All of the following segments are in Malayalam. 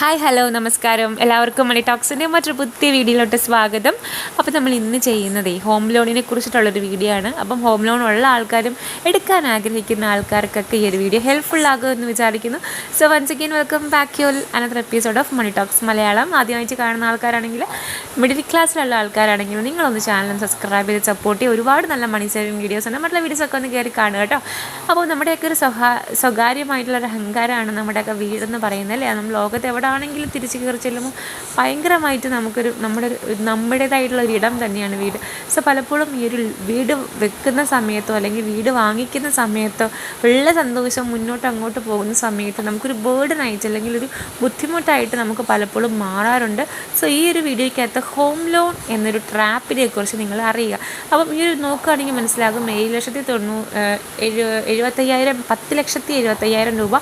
ഹായ് ഹലോ നമസ്കാരം. എല്ലാവർക്കും മണി ടോക്സിന്റെ മറ്റൊരു പുതിയ വീഡിയോയിലോട്ട് സ്വാഗതം. അപ്പോൾ നമ്മൾ ഇന്ന് ചെയ്യുന്നത് ഹോം ലോണിനെ കുറിച്ചിട്ടുള്ളൊരു വീഡിയോ ആണ്. അപ്പം ഹോം ലോൺ ഉള്ള ആൾക്കാരും എടുക്കാൻ ആഗ്രഹിക്കുന്ന ആൾക്കാർക്കൊക്കെ ഈ ഒരു വീഡിയോ ഹെൽപ്ഫുൾ എന്ന് വിചാരിക്കുന്നു. So once again welcome back your another episode of money talks Malayalam. ആദ്യമായിട്ട് കാണുന്ന ആൾക്കാരാണെങ്കിൽ മിഡിൽ ക്ലാസ്സിലുള്ള ആൾക്കാരാണെങ്കിൽ നിങ്ങളൊന്ന് ചാനൽ സബ്സ്ക്രൈബ് ചെയ്ത് സപ്പോർട്ട് ചെയ്യുക ഒരുപാട് നല്ല മണി സേവിങ് വീഡിയോസ് ഉണ്ട്. മറ്റുള്ള വീഡിയോസൊക്കെ ഒന്ന് കയറി കാണുക കേട്ടോ. അപ്പോൾ നമ്മുടെയൊക്കെ ഒരു സ്വകാ സ്വകാര്യമായിട്ടുള്ള ഒരു അഹങ്കാരമാണ് നമ്മുടെയൊക്കെ വീടെന്ന് പറയുന്നത് അല്ലേ? നമ്മൾ ലോകത്ത് എവിടെയാണെങ്കിലും തിരിച്ച് കയറി ചെല്ലുമ്പോൾ ഭയങ്കരമായിട്ട് നമുക്കൊരു നമ്മുടെ നമ്മുടേതായിട്ടുള്ള ഒരു ഇടം തന്നെയാണ് വീട്. സോ പലപ്പോഴും ഈ ഒരു വീട് വെക്കുന്ന സമയത്തോ അല്ലെങ്കിൽ വീട് വാങ്ങിക്കുന്ന സമയത്തോ ഉള്ള സന്തോഷം മുന്നോട്ട് അങ്ങോട്ട് പോകുന്ന സമയത്ത് നമുക്കൊരു ബേർഡനായിട്ട് അല്ലെങ്കിൽ ഒരു ബുദ്ധിമുട്ടായിട്ട് നമുക്ക് പലപ്പോഴും മാറാറുണ്ട്. സോ ഈ ഒരു വീഡിയോയ്ക്കകത്ത് ഹോം ലോൺ എന്നൊരു ട്രാപ്പിനെ കുറിച്ച് നിങ്ങൾ അറിയുക. അപ്പം ഈ ഒരു നോക്കുകയാണെങ്കിൽ മനസ്സിലാകും ഏഴ് ലക്ഷത്തി തൊണ്ണൂ എഴു എഴുപത്തയ്യായിരം പത്ത് ലക്ഷത്തി എഴുപത്തയ്യായിരം രൂപ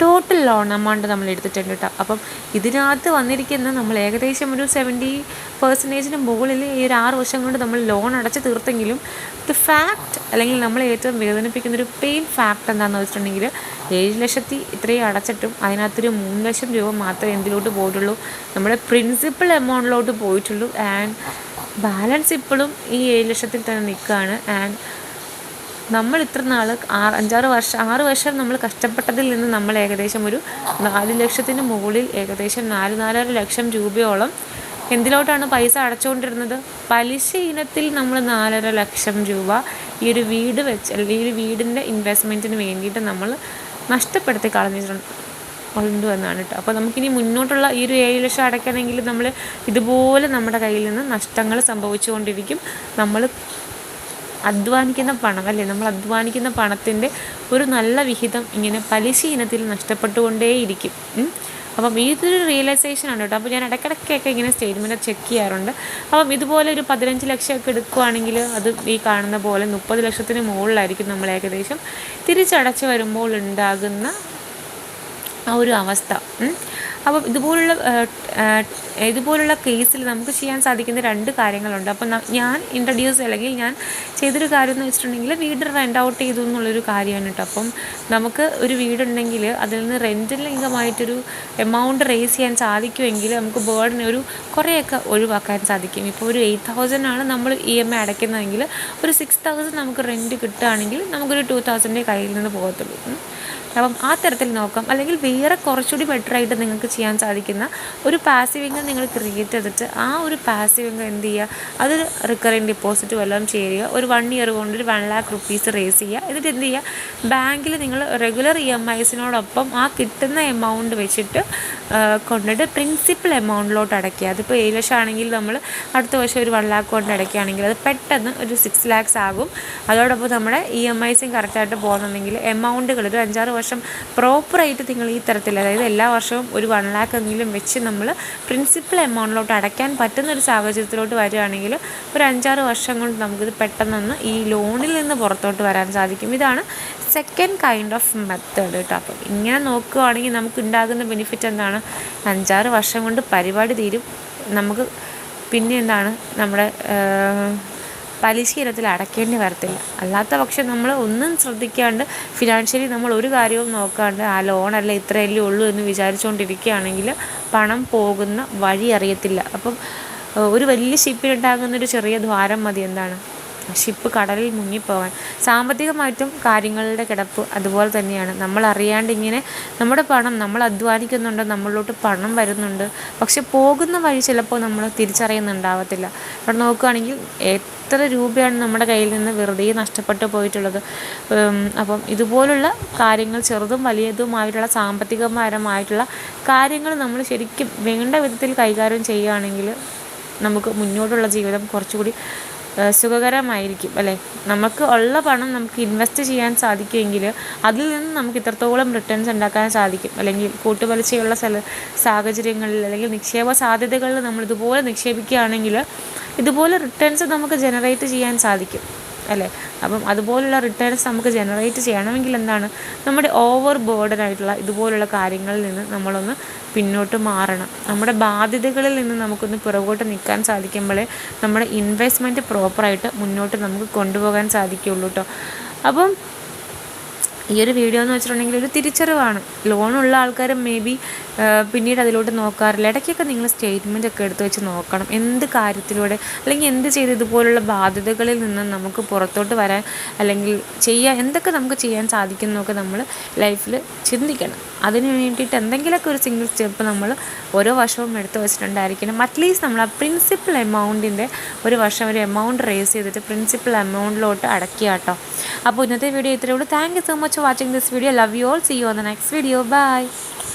ടോട്ടൽ ലോൺ എമൗണ്ട് നമ്മൾ എടുത്തിട്ടുണ്ട് കേട്ടോ അപ്പം ഇതിനകത്ത് വന്നിരിക്കുന്ന നമ്മൾ ഏകദേശം ഒരു സെവന്റി പെർസെന്റേജിന് മുകളിൽ ഈ ഒരു ആറ് വർഷം കൊണ്ട് നമ്മൾ ലോൺ അടച്ച് തീർത്തെങ്കിലും ദ ഫാക്ട് അല്ലെങ്കിൽ നമ്മളെ ഏറ്റവും വേദനിപ്പിക്കുന്ന ഒരു പെയിൻ ഫാക്ട് എന്താണെന്ന് വെച്ചിട്ടുണ്ടെങ്കിൽ ഏഴ് ലക്ഷത്തി ഇത്രയും അടച്ചിട്ടും അതിനകത്തൊരു മൂന്ന് ലക്ഷം രൂപ മാത്രമേ എന്തിലോട്ട് പോയിട്ടുള്ളൂ. നമ്മുടെ പ്രിൻസിപ്പൽ എമൗണ്ടിലോട്ട് പോയിട്ടുള്ളൂ. ആൻഡ് ബാലൻസ് ഇപ്പോഴും ഈ ഏഴ് ലക്ഷത്തിൽ തന്നെ നിൽക്കുകയാണ്. ആൻഡ് നമ്മൾ ഇത്ര നാൾ ആറ് അഞ്ചാറ് വർഷം ആറ് വർഷം നമ്മൾ കഷ്ടപ്പെട്ടതിൽ നിന്ന് നമ്മൾ ഏകദേശം ഒരു നാല് ലക്ഷത്തിന് മുകളിൽ ഏകദേശം നാല് നാലര ലക്ഷം രൂപയോളം എന്തിലോട്ടാണ് പൈസ അടച്ചുകൊണ്ടിരുന്നത്? പലിശ ഇനത്തിൽ നമ്മൾ നാലര ലക്ഷം രൂപ ഈ ഒരു വീട് വെച്ച് അല്ലെങ്കിൽ ഈ ഒരു വീടിന്റെ ഇൻവെസ്റ്റ്മെന്റിന് വേണ്ടിയിട്ട് നമ്മൾ നഷ്ടപ്പെടുത്തി കളഞ്ഞിട്ടുണ്ട് ഉണ്ട് എന്നാണ് കേട്ടോ. അപ്പോൾ നമുക്കിനി മുന്നോട്ടുള്ള ഈ ഒരു ഏഴ് ലക്ഷം അടയ്ക്കണമെങ്കിൽ നമ്മൾ ഇതുപോലെ നമ്മുടെ കയ്യിൽ നിന്ന് നഷ്ടങ്ങൾ സംഭവിച്ചുകൊണ്ടിരിക്കും. നമ്മൾ അധ്വാനിക്കുന്ന പണം അല്ലേ? നമ്മൾ അധ്വാനിക്കുന്ന പണത്തിന്റെ ഒരു നല്ല വിഹിതം ഇങ്ങനെ പലിശ ഇനത്തിൽ നഷ്ടപ്പെട്ടുകൊണ്ടേയിരിക്കും അപ്പം ഇതൊരു റിയലൈസേഷൻ ആണ് കേട്ടോ. അപ്പോൾ ഞാൻ ഇടയ്ക്കിടയ്ക്കൊക്കെ ഇങ്ങനെ സ്റ്റേറ്റ്മെന്റ് ചെക്ക് ചെയ്യാറുണ്ട്. അപ്പം ഇതുപോലെ ഒരു പതിനഞ്ച് ലക്ഷമൊക്കെ എടുക്കുകയാണെങ്കിൽ അത് ഈ കാണുന്ന പോലെ മുപ്പത് ലക്ഷത്തിന് മുകളിലായിരിക്കും നമ്മൾ ഏകദേശം തിരിച്ചടച്ച് വരുമ്പോൾ ഉണ്ടാകുന്ന ആ ഒരു അവസ്ഥ. അപ്പം ഇതുപോലുള്ള ഇതുപോലുള്ള കേസിൽ നമുക്ക് ചെയ്യാൻ സാധിക്കുന്ന രണ്ട് കാര്യങ്ങളുണ്ട്. അപ്പോൾ ഞാൻ ഇൻട്രൊഡ്യൂസ് അല്ലെങ്കിൽ ഞാൻ ചെയ്തൊരു കാര്യം എന്ന് വെച്ചിട്ടുണ്ടെങ്കിൽ വീട് റെന്റ് ഔട്ട് ചെയ്തു എന്നുള്ളൊരു കാര്യമാണ് കേട്ടോ അപ്പം നമുക്ക് ഒരു വീടുണ്ടെങ്കിൽ അതിൽ നിന്ന് റെന്റിൽ ലിംഗമായിട്ടൊരു എമൗണ്ട് റേസ് ചെയ്യാൻ സാധിക്കുമെങ്കിൽ നമുക്ക് ബേർഡിനെ ഒരു കുറേയൊക്കെ ഒഴിവാക്കാൻ സാധിക്കും. ഇപ്പോൾ ഒരു എയ്റ്റ് തൗസൻഡ് ആണ് നമ്മൾ ഇ എം ഐ അടയ്ക്കുന്നതെങ്കിൽ ഒരു സിക്സ് തൗസൻഡ് നമുക്ക് റെന്റ് കിട്ടുകയാണെങ്കിൽ നമുക്കൊരു ടു തൗസൻഡിന്റെ കയ്യിൽ നിന്ന് പോകത്തുള്ളൂ. അപ്പം ആ തരത്തിൽ നോക്കാം. അല്ലെങ്കിൽ വേറെ കുറച്ചുകൂടി ബെറ്റർ ആയിട്ട് നിങ്ങൾക്ക് ചെയ്യാൻ സാധിക്കുന്ന ഒരു പാസീവ് ഇൻകം നിങ്ങൾ ക്രിയേറ്റ് ചെയ്തിട്ട് ആ ഒരു പാസീവ് ഇൻകം എന്ത് ചെയ്യുക? അതൊരു റിക്കറിങ് ഡിപ്പോസിറ്റ് വല്ലതും ചെയ്യുക ഒരു വൺ ഇയർ കൊണ്ട് ഒരു വൺ ലാക്ക് റുപ്പീസ് റേസ് ചെയ്യുക. എന്നിട്ട് എന്ത് ചെയ്യുക? ബാങ്കിൽ നിങ്ങൾ റെഗുലർ ഇ എം ഐസിനോടൊപ്പം ആ കിട്ടുന്ന എമൗണ്ട് വെച്ചിട്ട് കൊണ്ടിട്ട് പ്രിൻസിപ്പൽ എമൗണ്ടിലോട്ട് അടയ്ക്കുക. അതിപ്പോൾ ഏഴ് ലക്ഷം ആണെങ്കിൽ നമ്മൾ അടുത്ത വർഷം ഒരു വൺ ലാക്ക് കൊണ്ട് അടയ്ക്കുകയാണെങ്കിൽ അത് പെട്ടെന്ന് ഒരു സിക്സ് ലാക്സ് ആകും. അതോടൊപ്പം നമ്മുടെ ഇ എം ഐസും കറക്റ്റായിട്ട് പോകുന്നുണ്ടെങ്കിൽ എമൗണ്ടുകൾ ഒരു അഞ്ചാറ് വർഷം പ്രോപ്പറായിട്ട് നിങ്ങൾ ഈ തരത്തിൽ അതായത് എല്ലാ വർഷവും ഒരു വൺ ലാക്ക് എങ്കിലും വെച്ച് നമ്മൾ പ്രിൻസിപ്പൽ എമൗണ്ടിലോട്ട് അടയ്ക്കാൻ പറ്റുന്ന ഒരു സാഹചര്യത്തിലോട്ട് വരികയാണെങ്കിൽ ഒരു അഞ്ചാറ് വർഷം കൊണ്ട് നമുക്കിത് പെട്ടെന്നൊന്ന് ഈ ലോണിൽ നിന്ന് പുറത്തോട്ട് വരാൻ സാധിക്കും. ഇതാണ് സെക്കൻഡ് കൈൻഡ് ഓഫ് മെത്തേഡ് കേട്ടോ അപ്പം ഇങ്ങനെ നോക്കുകയാണെങ്കിൽ നമുക്ക് ഉണ്ടാകുന്ന ബെനിഫിറ്റ് എന്താണ്? അഞ്ചാറ് വർഷം കൊണ്ട് പരിപാടി തീരും. നമുക്ക് പിന്നെ എന്താണ്? നമ്മുടെ പലിശ ഇനത്തിൽ അടയ്ക്കേണ്ടി വരത്തില്ല. അല്ലാത്ത പക്ഷം നമ്മൾ ഒന്നും ശ്രദ്ധിക്കാണ്ട് ഫിനാൻഷ്യലി നമ്മൾ ഒരു കാര്യവും നോക്കാണ്ട് ആ ലോണല്ല ഇത്രയല്ലേ ഉള്ളൂ എന്ന് വിചാരിച്ചുകൊണ്ടിരിക്കുകയാണെങ്കിൽ പണം പോകുന്ന വഴി അറിയത്തില്ല. അപ്പം ഒരു വലിയ ഷിപ്പിലുണ്ടാകുന്നൊരു ചെറിയ ദ്വാരം മതി എന്താണ്? ഷിപ്പ് കടലിൽ മുങ്ങിപ്പോവാൻ. സാമ്പത്തികമായിട്ടും കാര്യങ്ങളുടെ കിടപ്പ് അതുപോലെ തന്നെയാണ്. നമ്മൾ അറിയാണ്ട് ഇങ്ങനെ നമ്മുടെ പണം നമ്മൾ അധ്വാനിക്കുന്നുണ്ട് നമ്മളിലോട്ട് പണം വരുന്നുണ്ട്. പക്ഷെ പോകുന്ന വഴി ചിലപ്പോൾ നമ്മൾ തിരിച്ചറിയുന്നുണ്ടാവത്തില്ല. ഇവിടെ നോക്കുകയാണെങ്കിൽ എത്ര രൂപയാണ് നമ്മുടെ കയ്യിൽ നിന്ന് വെറുതെ നഷ്ടപ്പെട്ടു പോയിട്ടുള്ളത്? അപ്പം ഇതുപോലുള്ള കാര്യങ്ങൾ ചെറുതും വലിയതുമായിട്ടുള്ള സാമ്പത്തികപരമായിട്ടുള്ള കാര്യങ്ങൾ നമ്മൾ ശരിക്കും വേണ്ട വിധത്തിൽ കൈകാര്യം ചെയ്യുകയാണെങ്കിൽ നമുക്ക് മുന്നോട്ടുള്ള ജീവിതം കുറച്ചുകൂടി സുഖകരമായിരിക്കും അല്ലേ? നമുക്ക് ഉള്ള പണം നമുക്ക് ഇൻവെസ്റ്റ് ചെയ്യാൻ സാധിക്കുമെങ്കിൽ അതിൽ നിന്ന് നമുക്ക് ഇത്രത്തോളം റിട്ടേൺസ് ഉണ്ടാക്കാൻ സാധിക്കും. അല്ലെങ്കിൽ കൂട്ടുപലിശയുള്ള സ്ഥല സാഹചര്യങ്ങളിൽ അല്ലെങ്കിൽ നിക്ഷേപ സാധ്യതകളിൽ നമ്മൾ ഇതുപോലെ നിക്ഷേപിക്കുകയാണെങ്കിൽ ഇതുപോലെ റിട്ടേൺസ് നമുക്ക് ജനറേറ്റ് ചെയ്യാൻ സാധിക്കും. അല്ലേ? അപ്പം അതുപോലുള്ള റിട്ടേൺസ് നമുക്ക് ജനറേറ്റ് ചെയ്യണമെങ്കിൽ എന്താണ്? നമ്മുടെ ഓവർ ബോർഡൻ ആയിട്ടുള്ള ഇതുപോലുള്ള കാര്യങ്ങളിൽ നിന്ന് നമ്മളൊന്ന് പിന്നോട്ട് മാറണം. നമ്മുടെ ബാധ്യതകളിൽ നിന്ന് നമുക്കൊന്ന് പുറകോട്ട് നിൽക്കാൻ സാധിക്കുമ്പോഴേ നമ്മുടെ ഇൻവെസ്റ്റ്മെന്റ് പ്രോപ്പറായിട്ട് മുന്നോട്ട് നമുക്ക് കൊണ്ടുപോകാൻ സാധിക്കുകയുള്ളൂ കേട്ടോ അപ്പം ഈ ഒരു വീഡിയോ എന്ന് വെച്ചിട്ടുണ്ടെങ്കിൽ ഒരു തിരിച്ചറിവാണ്. ലോണുള്ള ആൾക്കാരും മേ ബി പിന്നീട് അതിലോട്ട് നോക്കാറില്ല. ഇടയ്ക്കൊക്കെ നിങ്ങൾ സ്റ്റേറ്റ്മെന്റ് ഒക്കെ എടുത്ത് വെച്ച് നോക്കണം. എന്ത് കാര്യത്തിലൂടെ അല്ലെങ്കിൽ എന്ത് ചെയ്ത് ഇതുപോലുള്ള ബാധ്യതകളിൽ നിന്ന് നമുക്ക് പുറത്തോട്ട് വരാൻ അല്ലെങ്കിൽ ചെയ്യാൻ എന്തൊക്കെ നമുക്ക് ചെയ്യാൻ സാധിക്കുന്നൊക്കെ നമ്മൾ ലൈഫിൽ ചിന്തിക്കണം. അതിന് വേണ്ടിയിട്ട് എന്തെങ്കിലുമൊക്കെ ഒരു സിംഗിൾ സ്റ്റെപ്പ് നമ്മൾ ഓരോ വർഷവും എടുത്ത് വെച്ചിട്ടുണ്ടായിരിക്കണം. അറ്റ്ലീസ്റ്റ് നമ്മൾ ആ പ്രിൻസിപ്പൽ എമൗണ്ടിന്റെ ഒരു വർഷം ഒരു എമൗണ്ട് റേസ് ചെയ്തിട്ട് പ്രിൻസിപ്പൽ എമൗണ്ടിലോട്ട് അടക്കുക കേട്ടോ. അപ്പോൾ ഇന്നത്തെ വീഡിയോ ഇത്രയേ ഉള്ളൂ. Thank you so much much for watching this video. Love you all. See you on the next video. Bye.